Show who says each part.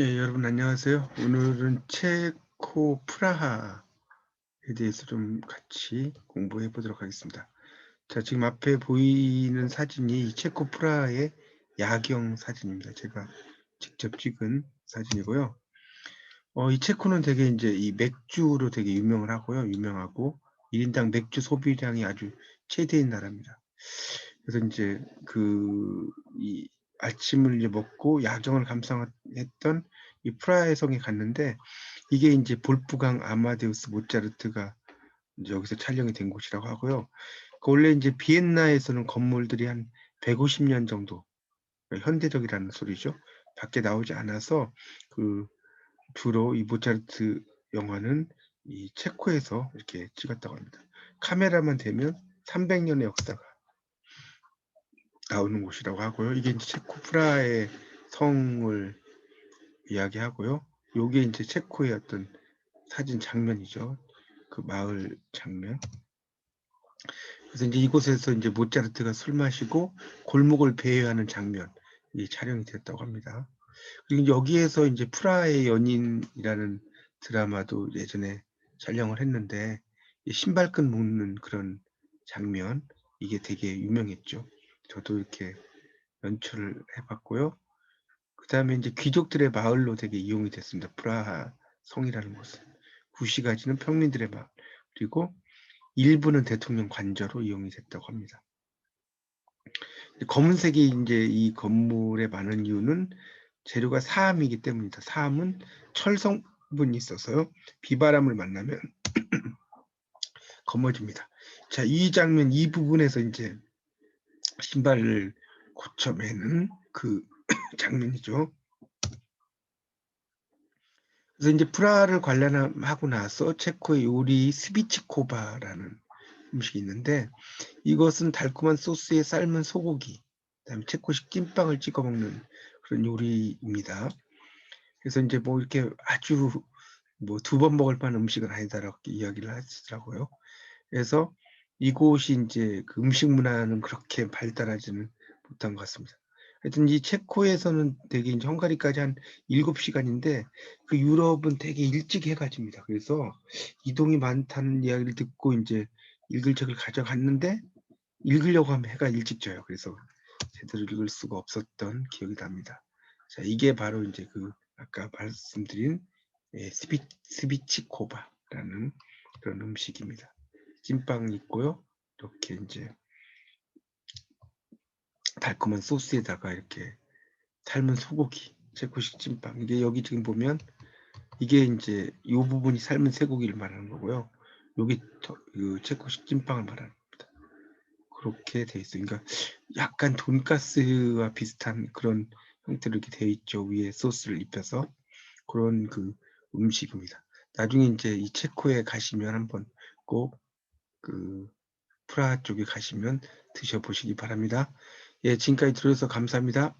Speaker 1: 예, 여러분 안녕하세요. 오늘은 체코 프라하에 대해서 좀 같이 공부해 보도록 하겠습니다. 자, 지금 앞에 보이는 사진이 체코 프라하의 야경 사진입니다. 제가 직접 찍은 사진이고요. 어, 이 체코는 되게 이제 이 맥주로 되게 유명을 하고요. 유명하고 1인당 맥주 소비량이 아주 최대인 나라입니다. 그래서 이제 그 이 아침을 이제 먹고 야경을 감상했던 이 프라하의 성에 갔는데 이게 이제 볼프강 아마데우스 모차르트가 이제 여기서 촬영이 된 곳이라고 하고요. 그 원래 이제 비엔나에서는 건물들이 한 150년 정도 현대적이라는 소리죠. 밖에 나오지 않아서 그 주로 이 모차르트 영화는 이 체코에서 이렇게 찍었다고 합니다. 카메라만 되면 300년의 역사가 나오는 곳이라고 하고요. 이게 이제 체코 프라하의 성을 이야기하고요. 요게 이제 체코의 어떤 사진 장면이죠. 그 마을 장면. 그래서 이제 이곳에서 이제 모차르트가 술 마시고 골목을 배회하는 장면이 촬영이 됐다고 합니다. 그리고 여기에서 이제 프라하의 연인이라는 드라마도 예전에 촬영을 했는데 신발끈 묶는 그런 장면 이게 되게 유명했죠. 저도 이렇게 연출을 해봤고요. 그 다음에 이제 귀족들의 마을로 되게 이용이 됐습니다. 프라하 성이라는 곳은. 구시가지는 평민들의 마을. 그리고 일부는 대통령 관저로 이용이 됐다고 합니다. 검은색이 이제 이 건물에 많은 이유는 재료가 사암이기 때문이다. 사암은 철 성분이 있어서요. 비바람을 만나면 검어집니다. 자, 이 장면 이 부분에서 이제 신발을 고쳐 매는 그 장면이죠. 그래서 이제 프라하를 관람하고 나서 체코의 요리 스비치코바라는 음식이 있는데 이것은 달콤한 소스에 삶은 소고기, 그다음에 체코식 찐빵을 찍어 먹는 그런 요리입니다. 그래서 이제 뭐 이렇게 아주 뭐 두 번 먹을 만한 음식은 아니다라고 이야기를 하시더라고요. 그래서 이곳이 이제 그 음식 문화는 그렇게 발달하지는 못한 것 같습니다. 하여튼 이 체코에서는 되게 이제 헝가리까지 한 7시간인데 그 유럽은 되게 일찍 해가 집니다. 그래서 이동이 많다는 이야기를 듣고 이제 읽을 책을 가져갔는데 읽으려고 하면 해가 일찍 져요. 그래서 제대로 읽을 수가 없었던 기억이 납니다. 자, 이게 바로 이제 그 아까 말씀드린 예, 스비, 스비치코바라는 그런 음식입니다. 찐빵 있고요. 이렇게 이제 달콤한 소스에다가 이렇게 삶은 소고기, 체코식 찐빵. 이게 여기 지금 보면 이게 이제 이 부분이 삶은 쇠고기를 말하는 거고요. 여기 그 체코식 찐빵을 말하는 겁니다. 그렇게 돼 있어요. 그러니까 약간 돈가스와 비슷한 그런 형태로 이렇게 돼 있죠. 위에 소스를 입혀서 그런 그 음식입니다. 나중에 이제 이 체코에 가시면 한번 꼭 그 프라하 쪽에 가시면 드셔보시기 바랍니다. 예, 지금까지 들어주셔서 감사합니다.